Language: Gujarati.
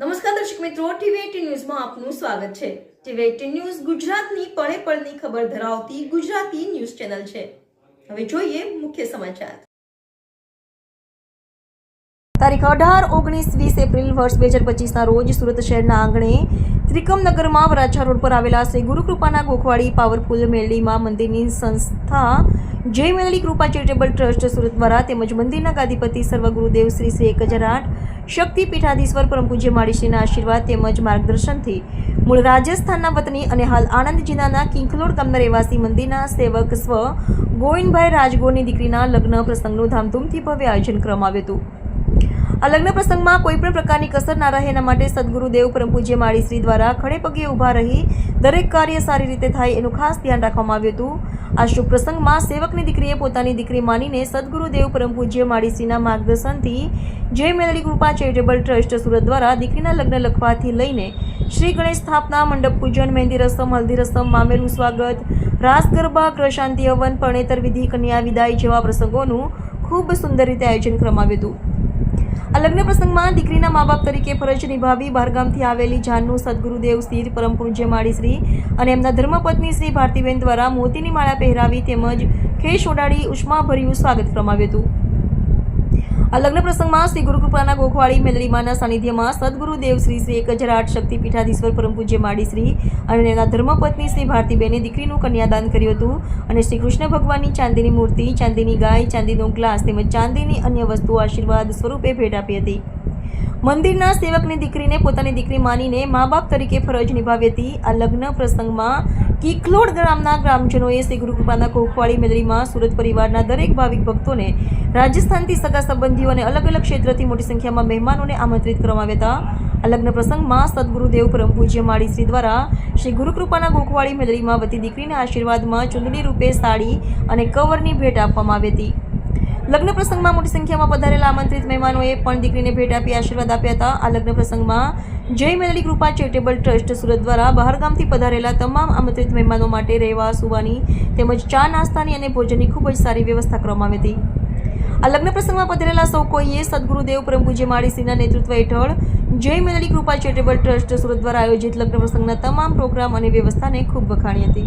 નમસ્કાર દર્શક મિત્રો ટીવી ન્યૂઝમાં આપનું સ્વાગત છે. ટીવી એટીન ન્યૂઝ ગુજરાતની પળે પળની ખબર ધરાવતી ગુજરાતી ન્યૂઝ ચેનલ છે. હવે જોઈએ મુખ્ય સમાચાર. તારીખ અઢાર ઓગણીસ વીસ એપ્રિલ વર્ષ બે હજાર પચીસના રોજ સુરત શહેરના આંગણે ત્રિકમનગરમાં વરાછા રોડ પર આવેલા શ્રી ગુરુકૃપાના ગોખવાડી પાવરફુલ મેરડીમાં મંદિરની સંસ્થા જય મેલડી કૃપા ચેરિટેબલ ટ્રસ્ટ સુરત દ્વારા તેમજ મંદિરના ગાદીપતિ સર્વગુરુદેવ શ્રી શ્રી એક હજાર આઠ શક્તિ પીઠાધીશ્વર પરમ પૂજ્ય માળીશ્રીના આશીર્વાદ તેમજ માર્ગદર્શનથી મૂળ રાજસ્થાનના વતની અને હાલ આણંદ જિલ્લાના કિંખલોડ ગામના રહેવાસી મંદિરના સેવક સ્વ ગોવિંદભાઈ રાજગોરની દીકરીના લગ્ન પ્રસંગનું ધામધૂમથી ભવ્ય આયોજન કરવામાં આવ્યું હતું. આ લગ્ન પ્રસંગમાં કોઈ પણ પ્રકારની કસર ના રહે એના માટે સદગુરુદેવ પરમ પૂજ્ય માળીશ્રી દ્વારા ખડે પગે ઊભા રહી દરેક કાર્ય સારી રીતે થાય એનું ખાસ ધ્યાન રાખવામાં આવ્યું હતું. આ શુભ પ્રસંગમાં સેવકની દીકરીએ પોતાની દીકરી માનીને સદગુરુદેવ પરમ પૂજ્ય માળીશ્રીના માર્ગદર્શનથી જય મેલડી કૃપા ચેરિટેબલ ટ્રસ્ટ સુરત દ્વારા દીકરીના લગ્ન લખવાથી લઈને શ્રી ગણેશ સ્થાપના, મંડપ પૂજન, મહેંદી રસમ, હલ્દી રસમ, મામેરું સ્વાગત, રાસ ગરબા ગ્રહશાંતિ હવન, પરણેતર વિધિ, કન્યા વિદાય જેવા પ્રસંગોનું ખૂબ સુંદર રીતે આયોજન કરવામાં આવ્યું હતું. આ લગ્ન પ્રસંગમાં દીકરીના મા બાપ તરીકે ફરજ નિભાવી બહારગામથી આવેલી જાનનું સદગુરુદેવ સ્થિર પરમ પૂજ્ય માળીશ્રી અને એમના ધર્મપત્ની શ્રી ભારતીબેન દ્વારા મોતીની માળા પહેરાવી તેમજ ખેસ ઓડાડી ઉષ્માભર્યું સ્વાગત ફરમાવ્યું હતું. આ લગ્ન પ્રસંગમાં શ્રી ગુરુકૃપાના ગોખવાળી મેલડીમાના સાનિધ્યમાં સદગુરુદેવ શ્રી શ્રી એક હજાર આઠ શક્તિ પીઠાધીશ્વર પરમ પૂજ્ય માડીશ્રી અને એમના ધર્મપત્ની શ્રી ભારતીબેને દીકરીનું કન્યાદાન કર્યું હતું અને શ્રી કૃષ્ણ ભગવાનની ચાંદીની મૂર્તિ, ચાંદીની ગાય, ચાંદીનો ગ્લાસ તેમજ ચાંદીની અન્ય વસ્તુઓ આશીર્વાદ સ્વરૂપે ભેટ આપી હતી. મંદિરના સેવકની દીકરીને પોતાની દીકરી માનીને મા બાપ તરીકે ફરજ નિભાવી હતી. આ લગ્ન પ્રસંગમાં કિકલોડ ગામના ગ્રામજનોએ શ્રી ગુરુકૃપાના કોખવાળી મેદરીમાં સુરત પરિવારના દરેક ભાવિક ભક્તોને રાજસ્થાનથી સગા સંબંધીઓ અને અલગ અલગ ક્ષેત્રથી મોટી સંખ્યામાં મહેમાનોને આમંત્રિત કરવામાં આવ્યા હતા. આ લગ્ન પ્રસંગમાં સદગુરુદેવ પરમ પૂજ્ય માળીશ્રી દ્વારા શ્રી ગુરુકૃપાના ગોખવાળી મેદરીમાં વતી દીકરીના આશીર્વાદમાં ચુંદડી રૂપે સાડી અને કવરની ભેટ આપવામાં આવી હતી. લગ્ન પ્રસંગમાં મોટી સંખ્યામાં પધારેલા આમંત્રિત મહેમાનોએ પણ દીકરીને ભેટ આપી આશીર્વાદ આપ્યા હતા. આ લગ્ન પ્રસંગમાં જય મેલડી કૃપા ચેરિટેબલ ટ્રસ્ટ સુરત દ્વારા બહારગામથી પધારેલા તમામ આમંત્રિત મહેમાનો માટે રહેવા સુવાની તેમજ ચા, નાસ્તાની અને ભોજનની ખૂબ જ સારી વ્યવસ્થા કરવામાં આવી હતી. આ લગ્ન પ્રસંગમાં પધારેલા સૌ કોઈએ સદગુરુદેવ, પ્રભુજી પૂજ્ય માળીસિંહના નેતૃત્વ હેઠળ જય મેલડી કૃપા ચેરિટેબલ ટ્રસ્ટ સુરત દ્વારા આયોજિત લગ્ન પ્રસંગના તમામ પ્રોગ્રામ અને વ્યવસ્થાને ખૂબ વખાણી હતી.